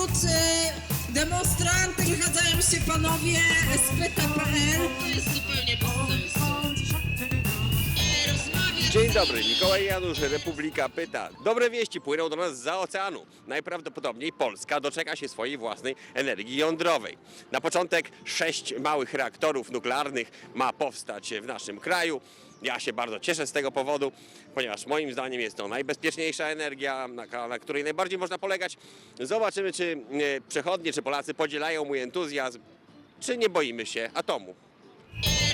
wśród e, demonstrantów wychadzają się panowie z. To jest zupełnie bez sensu. Dzień dobry, Mikołaj Janusz, Republika pyta. Dobre wieści płyną do nas za oceanu. Najprawdopodobniej Polska doczeka się swojej własnej energii jądrowej. Na początek sześć małych reaktorów nuklearnych ma powstać w naszym kraju. Ja się bardzo cieszę z tego powodu, ponieważ moim zdaniem jest to najbezpieczniejsza energia, na, na której najbardziej można polegać. Zobaczymy, czy e, przechodnie, czy Polacy podzielają mój entuzjazm, czy nie boimy się atomu.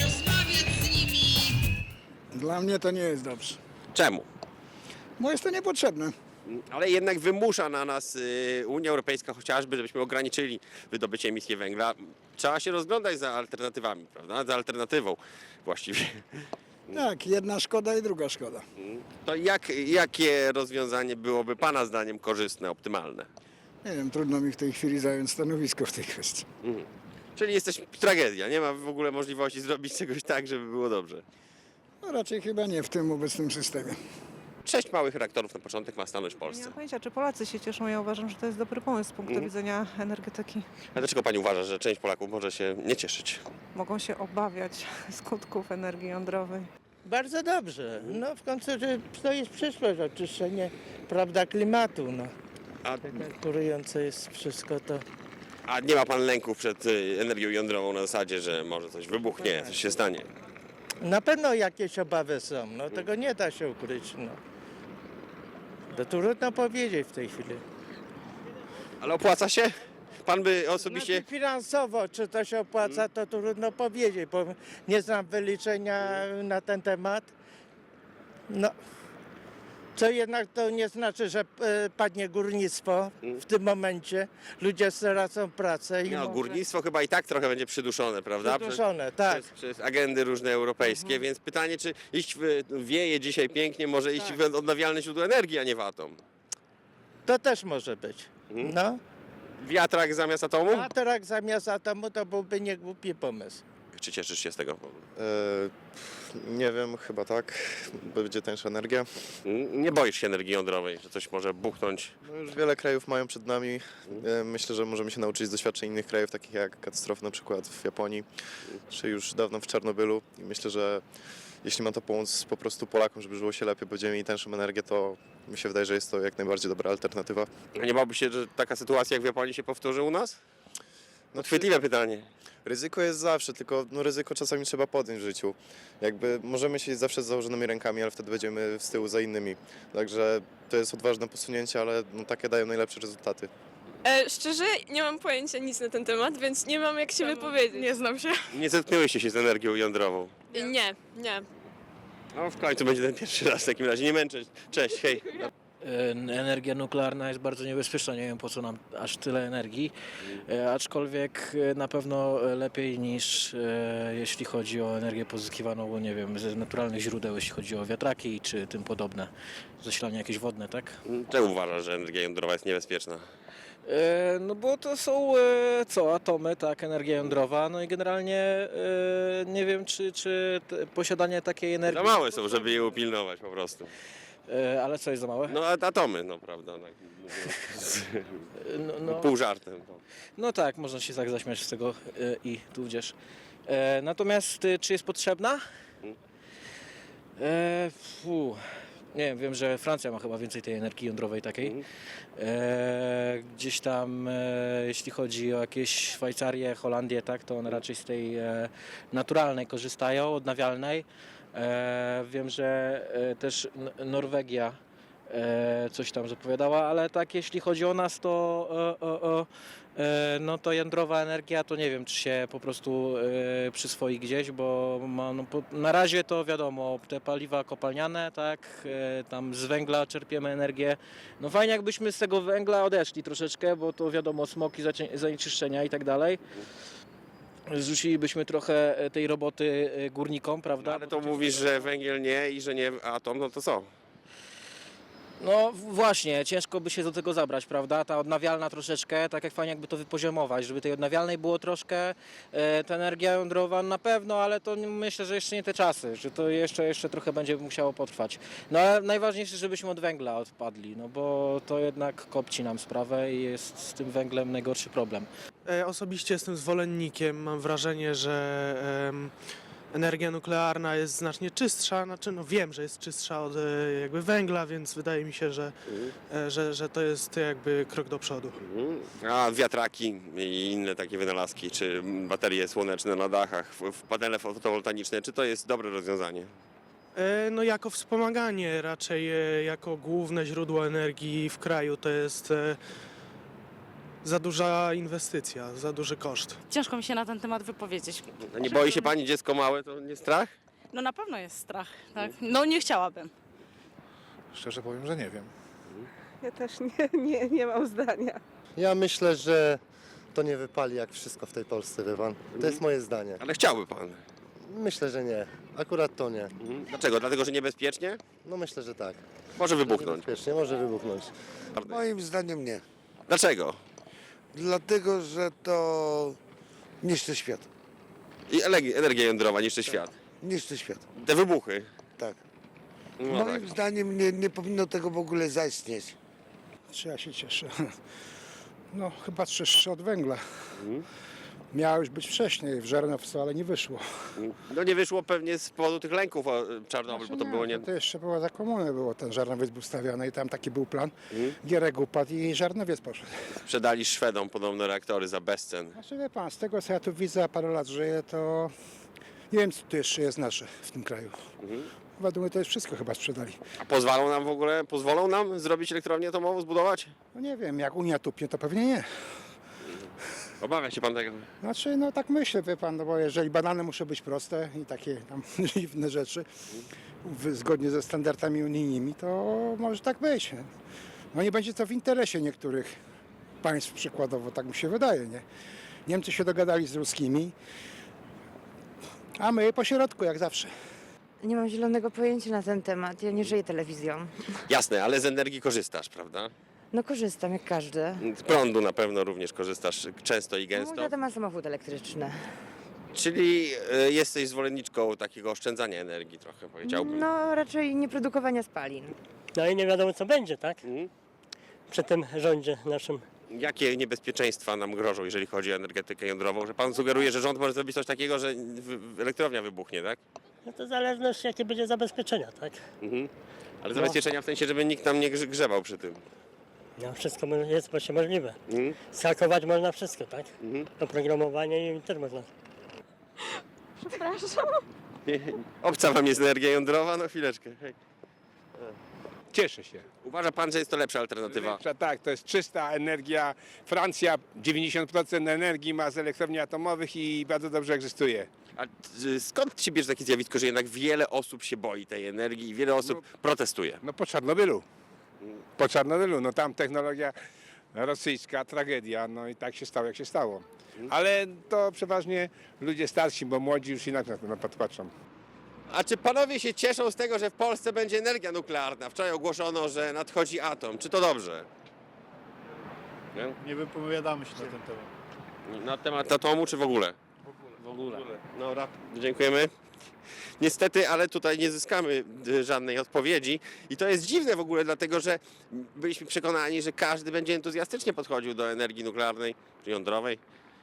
rozmawiać z nimi. Dla mnie to nie jest dobrze. Czemu? Bo jest to niepotrzebne. Ale jednak wymusza na nas y, Unia Europejska chociażby, żebyśmy ograniczyli wydobycie emisji węgla. Trzeba się rozglądać za alternatywami, prawda? Za alternatywą właściwie. Tak, jedna szkoda i druga szkoda. To jak, jakie rozwiązanie byłoby Pana zdaniem korzystne, optymalne? Nie wiem, trudno mi w tej chwili zająć stanowisko w tej kwestii. Czyli jesteś tragedia, nie ma w ogóle możliwości zrobić czegoś tak, żeby było dobrze. No raczej chyba nie w tym obecnym systemie. Sześć małych reaktorów na początek ma stanąć w Nie Polsce. mam pojęcia, czy Polacy się cieszą. Ja uważam, że to jest dobry pomysł z punktu Mhm. widzenia energetyki. A dlaczego Pani uważa, że część Polaków może się nie cieszyć? Mogą się obawiać skutków energii jądrowej. Bardzo dobrze. No w końcu że to jest przyszłość, oczyszczenie prawda klimatu. No. A, Tak kurujące jest wszystko to. a nie ma Pan lęków przed y, energią jądrową na zasadzie, że może coś wybuchnie, coś się stanie? Na pewno jakieś obawy są, no tego nie da się ukryć. No. To trudno powiedzieć w tej chwili. Ale opłaca się? Pan by osobiście... Znaczy, finansowo, czy to się opłaca, to trudno powiedzieć, bo nie znam wyliczenia na ten temat. No, co jednak to nie znaczy, że e, padnie górnictwo w tym momencie. Ludzie stracą pracę i No, może- górnictwo chyba i tak trochę będzie przyduszone, prawda? Przyduszone, tak. Przez, przez agendy różne europejskie, więc pytanie, czy iść w, wieje dzisiaj pięknie, może iść Tak. w odnawialne źródło energii, a nie w atom? To też może być. Mhm. No. Wiatrak zamiast atomu? A teraz zamiast atomu to byłby niegłupi pomysł. Czy cieszysz się z tego? E, nie wiem, chyba tak. Będzie tańsza energia. Nie boisz się energii jądrowej, że coś może buchnąć? No już wiele krajów mają przed nami. E, myślę, że możemy się nauczyć z doświadczeń innych krajów, takich jak katastrofy na przykład w Japonii, czy już dawno w Czarnobylu. I myślę, że jeśli ma to pomóc po prostu Polakom, żeby żyło się lepiej, będziemy mieli tańszą energię, to mi się wydaje, że jest to jak najbardziej dobra alternatywa. A nie bałby się, że taka sytuacja jak w Japonii się powtórzy u nas? No, Chwytliwe pytanie. Ryzyko jest zawsze, tylko no, ryzyko czasami trzeba podjąć w życiu. Jakby możemy siedzieć zawsze z założonymi rękami, ale wtedy będziemy z tyłu za innymi. Także to jest odważne posunięcie, ale no, takie dają najlepsze rezultaty. E, szczerze, nie mam pojęcia nic na ten temat, więc nie mam jak się wypowiedzieć. Nie znam się. Nie zetknęłyście się z energią jądrową. Nie, nie. No w końcu będzie ten pierwszy raz w takim razie. Nie męczę. Cześć, hej. Energia nuklearna jest bardzo niebezpieczna, nie wiem po co nam aż tyle energii, e, aczkolwiek e, na pewno lepiej niż e, jeśli chodzi o energię pozyskiwaną, nie wiem, ze naturalnych źródeł, jeśli chodzi o wiatraki czy tym podobne, zasilanie jakieś wodne, tak? Czemu uważasz, że energia jądrowa jest niebezpieczna? No bo to są co, atomy, tak, energia jądrowa, no i generalnie nie wiem czy, czy posiadanie takiej energii... Za małe są, żeby je upilnować po prostu. E, Ale co jest za małe? No a atomy, no prawda. Tak, No, no. Pół żartem. No. No tak, można się tak zaśmiać z tego e, i tudzież. E, natomiast e, czy jest potrzebna? E, fu, nie wiem, wiem, że Francja ma chyba więcej tej energii jądrowej takiej. E, gdzieś tam, e, jeśli chodzi o jakieś Szwajcarię, Holandię, tak, to one raczej z tej e, naturalnej korzystają, odnawialnej. E, wiem, że e, też Norwegia e, coś tam zapowiadała, ale tak jeśli chodzi o nas, to o, o, o, no to jądrowa energia to nie wiem, czy się po prostu przyswoi gdzieś, bo ma, no, po, na razie to wiadomo, te paliwa kopalniane, tak, tam z węgla czerpiemy energię. No fajnie jakbyśmy z tego węgla odeszli troszeczkę, bo to wiadomo, smoki, zanieczyszczenia i tak dalej. Zrzucilibyśmy trochę e, tej roboty e, górnikom, prawda? No, ale to mówisz, że węgiel nie i że nie atom, no to co? No właśnie, ciężko by się do tego zabrać, prawda? Ta odnawialna troszeczkę, tak jak fajnie jakby to wypoziomować, żeby tej odnawialnej było troszkę, e, ta energia jądrowa na pewno, ale to myślę, że jeszcze nie te czasy, że to jeszcze, jeszcze trochę będzie musiało potrwać. No ale najważniejsze, żebyśmy od węgla odpadli, no bo to jednak kopci nam sprawę i jest z tym węglem najgorszy problem. E, Osobiście jestem zwolennikiem. Mam wrażenie, że energia nuklearna jest znacznie czystsza. Znaczy, no wiem, że jest czystsza od e, jakby węgla, więc wydaje mi się, że, e, że, że to jest jakby krok do przodu. Mhm. A wiatraki i inne takie wynalazki, czy baterie słoneczne na dachach, panele fotowoltaiczne, czy to jest dobre rozwiązanie? E, No jako wspomaganie, raczej jako główne źródło energii w kraju to jest za duża inwestycja, za duży koszt. Ciężko mi się na ten temat wypowiedzieć. A nie boi się pani dziecko małe, to nie strach? No na pewno jest strach, tak? No nie chciałabym. Szczerze powiem, że nie wiem. Ja też nie, nie, nie mam zdania. Ja myślę, że to nie wypali jak wszystko w tej Polsce, wie pan. To jest moje zdanie. Ale chciałby pan. Myślę, że nie. Akurat to nie. Mhm. Dlaczego? Dlatego, że niebezpiecznie? No myślę, że tak. Może wybuchnąć. Niebezpiecznie, może wybuchnąć. Moim zdaniem nie. Dlaczego? Dlatego, że to niszczy świat. I energia jądrowa niszczy świat. Niszczy świat. Te wybuchy. Tak. No tak. Moim zdaniem nie, nie powinno tego w ogóle zaistnieć. Czy ja się cieszę? No, chyba czystsze od węgla. Miało już być wcześniej, w Żarnowcu, ale nie wyszło. No nie wyszło pewnie z powodu tych lęków o Czarnobyl, bo to było nie... To jeszcze było za komuny, było ten Żarnowiec był stawiany i tam taki był plan. Mhm. Gierek upadł i Żarnowiec poszedł. Sprzedali Szwedom podobno reaktory za bezcen. Znaczy wie pan, z tego co ja tu widzę, a parę lat żyję, to nie wiem co tu jeszcze jest nasze w tym kraju. Mhm. Według mnie to jest wszystko chyba sprzedali. A pozwolą nam w ogóle, pozwolą nam zrobić elektrownię atomową, zbudować? No nie wiem, jak Unia tupnie, to pewnie nie. Obawia się pan tego? Znaczy, no tak myślę, wie pan, no bo jeżeli banany muszą być proste i takie tam dziwne rzeczy, w, zgodnie ze standardami unijnymi, to może tak być. No nie będzie to w interesie niektórych państw przykładowo, tak mi się wydaje, nie? Niemcy się dogadali z ruskimi, a my po środku, jak zawsze. Nie mam zielonego pojęcia na ten temat. Ja nie żyję telewizją. Jasne, ale z energii korzystasz, prawda? No korzystam jak każdy. Z prądu na pewno również korzystasz często i Mój gęsto. tata ma samochód elektryczny. Czyli e, jesteś zwolenniczką takiego oszczędzania energii trochę, powiedziałbym. No raczej nie produkowania spalin. No i nie wiadomo co będzie, tak? Mhm. Przy tym rządzie naszym. Jakie niebezpieczeństwa nam grożą, jeżeli chodzi o energetykę jądrową? Że pan sugeruje, że rząd może zrobić coś takiego, że w- w- elektrownia wybuchnie, tak? No to zależność jakie będzie zabezpieczenia, tak? Mhm. Ale zabezpieczenia w sensie, żeby nikt tam nie grze- grzebał przy tym. No wszystko mo- jest właśnie możliwe. Mhm. Skakować można wszystko, tak? Mhm. Oprogramowanie i też można. Nie, Obca wam jest energia jądrowa? No chwileczkę. Hej. Cieszę się. Uważa pan, że jest to lepsza alternatywa? Lepsza, tak, to jest czysta energia. Francja 90% energii ma z elektrowni atomowych i bardzo dobrze egzystuje. A y, skąd się bierze takie zjawisko, że jednak wiele osób się boi tej energii i wiele osób protestuje? No po Czarnobylu. Po Czarnobylu, no tam technologia rosyjska, tragedia, no i tak się stało, jak się stało. Ale to przeważnie ludzie starsi, bo młodzi już inaczej na to na to patrzą. A czy panowie się cieszą z tego, że w Polsce będzie energia nuklearna? Wczoraj ogłoszono, że nadchodzi atom. Czy to dobrze? Nie? Nie wypowiadamy się na ten temat. Na temat atomu, czy w ogóle? W ogóle. No, rap. Dziękujemy. Niestety, ale tutaj nie zyskamy y, żadnej odpowiedzi. I to jest dziwne w ogóle, dlatego że byliśmy przekonani, że każdy będzie entuzjastycznie podchodził do energii nuklearnej, czy jądrowej,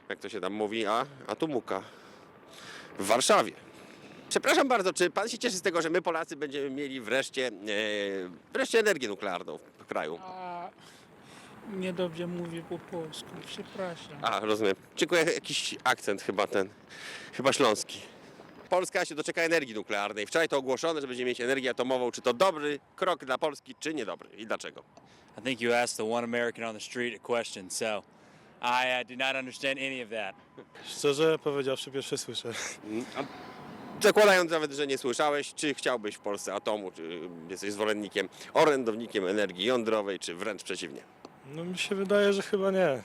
jak to się tam mówi, a, a tu muka. W Warszawie. Przepraszam bardzo, czy pan się cieszy z tego, że my Polacy będziemy mieli wreszcie, e, wreszcie energię nuklearną w kraju? A niedobrze mówię po polsku, przepraszam. A, rozumiem. Dziękuję. Jakiś akcent chyba ten, chyba śląski. Polska się doczeka energii nuklearnej. Wczoraj to ogłoszono, że będziemy mieć energię atomową. Czy to dobry krok dla Polski, czy niedobry? I dlaczego? I think you asked the one American on the street a question, so I uh, do not understand any of that. Szczerze powiedziawszy, pierwsze słyszę. Zakładając nawet, że nie słyszałeś, czy chciałbyś w Polsce atomu, czy jesteś zwolennikiem, orędownikiem energii jądrowej, czy wręcz przeciwnie? No mi się wydaje, że chyba nie.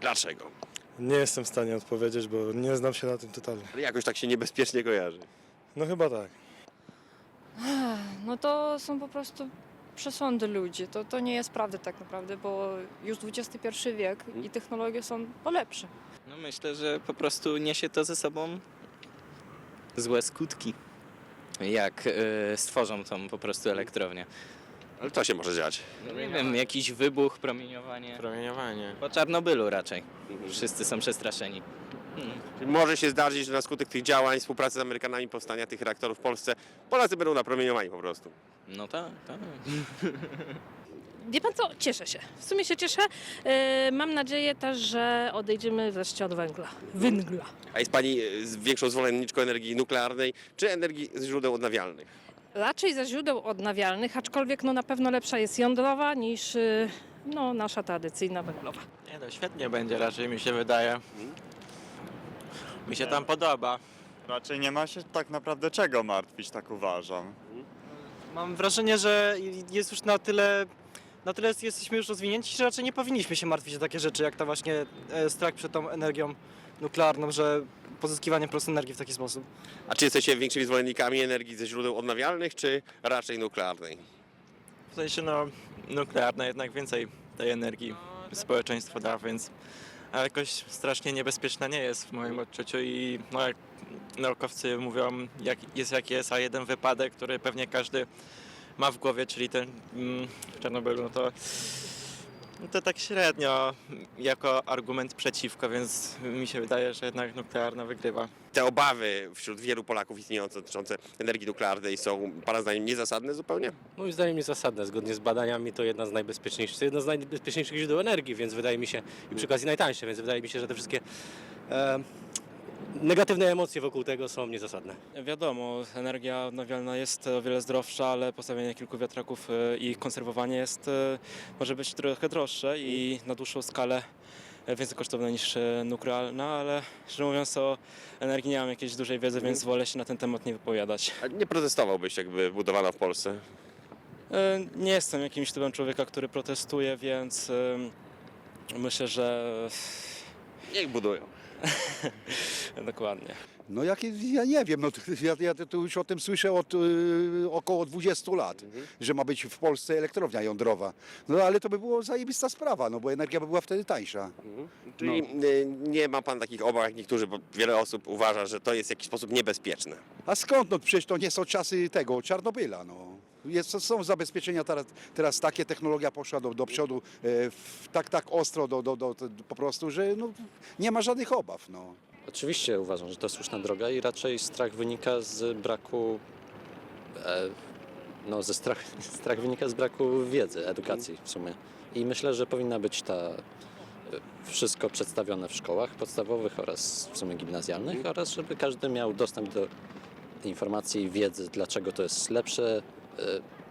Dlaczego? Nie jestem w stanie odpowiedzieć, bo nie znam się na tym totalnie. Ale jakoś tak się niebezpiecznie kojarzy. No chyba tak. No to są po prostu przesądy ludzi. To, to nie jest prawda tak naprawdę, bo już XXI wiek i technologie są lepsze. No myślę, że po prostu niesie to ze sobą złe skutki. Jak e, stworzą tą po prostu elektrownię. Ale to się może dziać. No nie wiem, jakiś wybuch, promieniowanie. Promieniowanie. Po Czarnobylu raczej. Wszyscy są przestraszeni. Hmm. Czyli może się zdarzyć, że na skutek tych działań, współpracy z Amerykanami, powstania tych reaktorów w Polsce, Polacy będą napromieniowani po prostu. No tak, tak. Wie pan co? Cieszę się. W sumie się cieszę. E, mam nadzieję też, że odejdziemy wreszcie od węgla. Węgla. A jest Pani e, z- większą zwolenniczką energii nuklearnej czy energii z źródeł odnawialnych? Raczej ze źródeł odnawialnych, aczkolwiek no, na pewno lepsza jest jądrowa niż y, no, nasza tradycyjna węglowa. Nie no, świetnie będzie raczej mi się wydaje. Mi się tam podoba. Raczej nie ma się tak naprawdę czego martwić, tak uważam. Mam wrażenie, że jest już na tyle, na tyle jesteśmy już rozwinięci, że raczej nie powinniśmy się martwić o takie rzeczy, jak ta właśnie e, strach przed tą energią nuklearną, że pozyskiwanie po prostu energii w taki sposób. A czy jesteście większymi zwolennikami energii ze źródeł odnawialnych, czy raczej nuklearnej? W sensie no, nuklearna jednak więcej tej energii społeczeństwo da, więc a jakoś strasznie niebezpieczna nie jest w moim odczuciu i no, jak naukowcy mówią, jak jest jak jest, a jeden wypadek, który pewnie każdy ma w głowie, czyli ten mm, w Czarnobylu, no to, to tak średnio jako argument przeciwko, więc mi się wydaje, że jednak nuklearna wygrywa. Te obawy wśród wielu Polaków istniejące dotyczące energii nuklearnej są Pana zdaniem niezasadne zupełnie? Moim zdaniem niezasadne. Zgodnie z badaniami to jedna z najbezpieczniejszych, to jedno z najbezpieczniejszych źródeł energii, więc wydaje mi się, i przy okazji najtańsze, więc wydaje mi się, że te wszystkie e, negatywne emocje wokół tego są niezasadne. Wiadomo, energia odnawialna jest o wiele zdrowsza, ale postawienie kilku wiatraków e, i ich konserwowanie jest, e, może być trochę droższe i na dłuższą skalę e, więcej kosztowne niż nuklearna, ale szczerze mówiąc o energii nie mam jakiejś dużej wiedzy, więc wolę się na ten temat nie wypowiadać. A nie protestowałbyś, jakby budowano w Polsce? Nie jestem jakimś typem człowieka, który protestuje, więc myślę, że Niech budują. dokładnie. No jak, ja nie wiem, no ja, ja to już o tym słyszę od y, około 20 lat, że ma być w Polsce elektrownia jądrowa. No ale to by było zajebista sprawa, no bo energia by była wtedy tańsza. Czyli y, nie ma Pan takich obaw jak niektórzy, bo wiele osób uważa, że to jest w jakiś sposób niebezpieczne. A skąd? No przecież to nie są czasy tego, Czarnobyla, no. Jest, są zabezpieczenia teraz, teraz takie, technologia poszła do, do przodu e, w, tak, tak ostro do, do, do, po prostu, że no, nie ma żadnych obaw, no. Oczywiście uważam, że to słuszna droga i raczej strach wynika z braku. E, no, ze strach, strach wynika z braku wiedzy, edukacji w sumie. I myślę, że powinna być ta e, wszystko przedstawione w szkołach podstawowych oraz w sumie gimnazjalnych oraz żeby każdy miał dostęp do informacji i wiedzy, dlaczego to jest lepsze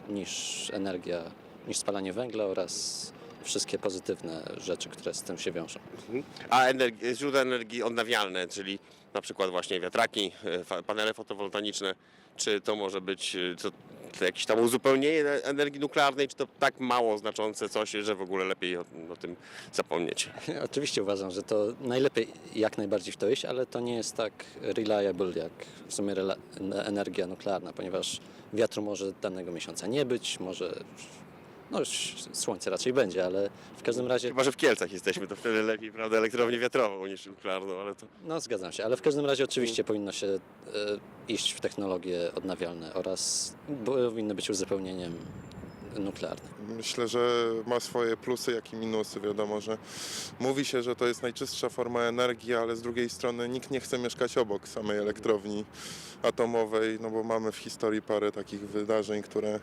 niż energia, niż spalanie węgla oraz wszystkie pozytywne rzeczy, które z tym się wiążą. A energi- źródła energii odnawialne, czyli na przykład właśnie wiatraki, y, panele fotowoltaiczne, czy to może być y, to, to jakieś tam uzupełnienie energii nuklearnej, czy to tak mało znaczące coś, że w ogóle lepiej o, o tym zapomnieć? Oczywiście uważam, że to najlepiej jak najbardziej w to iść, ale to nie jest tak reliable jak w sumie energia nuklearna, ponieważ wiatru może danego miesiąca nie być, może no już słońce raczej będzie, ale w każdym razie Chyba, że w Kielcach jesteśmy, to wtedy lepiej, prawda, elektrownię wiatrową niż nuklearną, ale to... no zgadzam się, ale w każdym razie oczywiście powinno się e, iść w technologie odnawialne oraz powinny być uzupełnieniem nuklearnym. Myślę, że ma swoje plusy, jak i minusy. Wiadomo, że mówi się, że to jest najczystsza forma energii, ale z drugiej strony nikt nie chce mieszkać obok samej elektrowni atomowej, no bo mamy w historii parę takich wydarzeń, które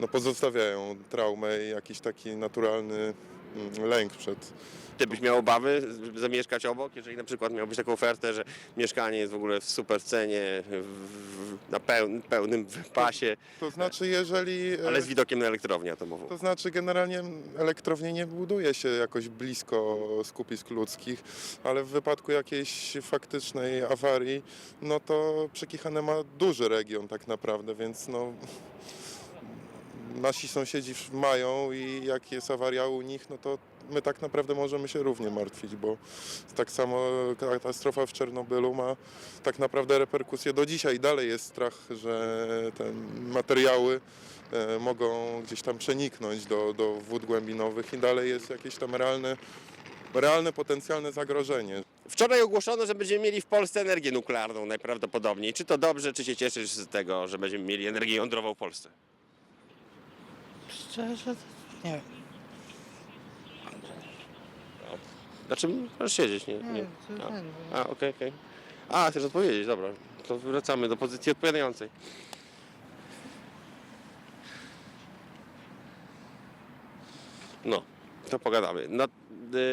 no, pozostawiają traumę i jakiś taki naturalny mm, lęk przed Ty byś miał obawy z- zamieszkać obok, jeżeli na przykład miałbyś taką ofertę, że mieszkanie jest w ogóle w super cenie, w, w, na peł, pełnym pasie, To znaczy, jeżeli. e, ale z widokiem na elektrownię atomową. To znaczy, generalnie elektrownie nie buduje się jakoś blisko skupisk ludzkich, ale w wypadku jakiejś faktycznej awarii, no to Przekichane ma duży region tak naprawdę, więc no. Nasi sąsiedzi mają i jak jest awaria u nich, no to my tak naprawdę możemy się równie martwić, bo tak samo katastrofa w Czernobylu ma tak naprawdę reperkusje do dzisiaj. Dalej jest strach, że te materiały e, mogą gdzieś tam przeniknąć do, do wód głębinowych i dalej jest jakieś tam realne, realne potencjalne zagrożenie. Wczoraj ogłoszono, że będziemy mieli w Polsce energię nuklearną najprawdopodobniej. Czy to dobrze, czy się cieszysz z tego, że będziemy mieli energię jądrową w Polsce? Szczerze, nie wiem. Znaczy, możesz siedzieć, nie? nie. A, a okej, okej. A, chcesz odpowiedzieć, dobra. To wracamy do pozycji odpowiadającej. No, to pogadamy. No, y,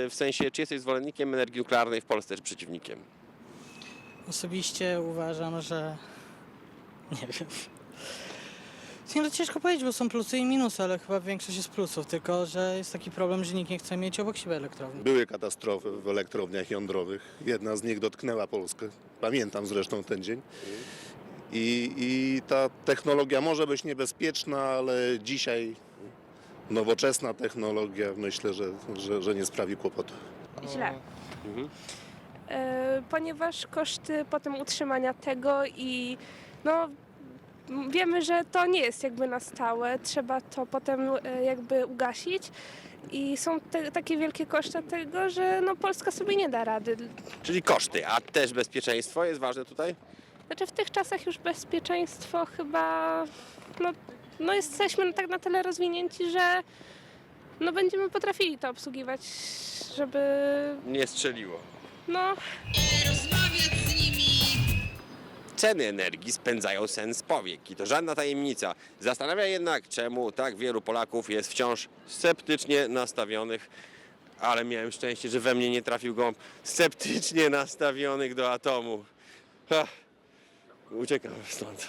w sensie, czy jesteś zwolennikiem energii nuklearnej w Polsce, czy przeciwnikiem? Osobiście uważam, że nie wiem. Nie, no ciężko powiedzieć, bo są plusy i minusy, ale chyba większość jest plusów, tylko że jest taki problem, że nikt nie chce mieć obok siebie elektrowni. Były katastrofy w elektrowniach jądrowych. Jedna z nich dotknęła Polskę. Pamiętam zresztą ten dzień. I, I ta technologia może być niebezpieczna, ale dzisiaj nowoczesna technologia myślę, że, że, że nie sprawi kłopotu. Źle. Mhm. E, ponieważ koszty potem utrzymania tego i no wiemy, że to nie jest jakby na stałe, trzeba to potem e, jakby ugasić i są te, takie wielkie koszty tego, że no Polska sobie nie da rady. Czyli koszty, a też bezpieczeństwo jest ważne tutaj? Znaczy w tych czasach już bezpieczeństwo chyba no, no jesteśmy tak na tyle rozwinięci, że no będziemy potrafili to obsługiwać, żeby Nie strzeliło. no. Ceny energii spędzają sen z powiek i to żadna tajemnica. Zastanawia jednak, czemu tak wielu Polaków jest wciąż sceptycznie nastawionych, ale miałem szczęście, że we mnie nie trafił gąb sceptycznie nastawionych do atomu. Ha. Uciekam stąd.